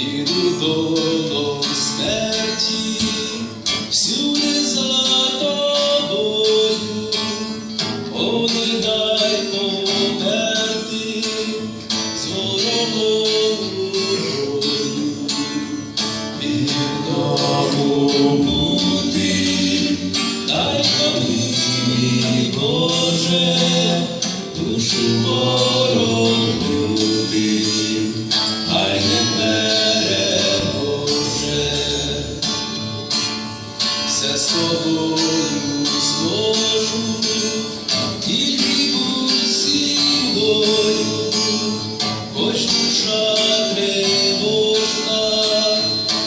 і долом смерті, всюди за тобою, О, не дай померти. З ворогою, дай тобі, Боже, душу ворогу. Все з тобою зможу, тільки будь зі мною, хоч душа тривожна,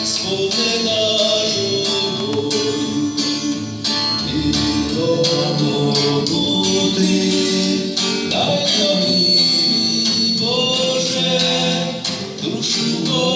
сповнена журбою, вірно бути, дай мені, Боже, душу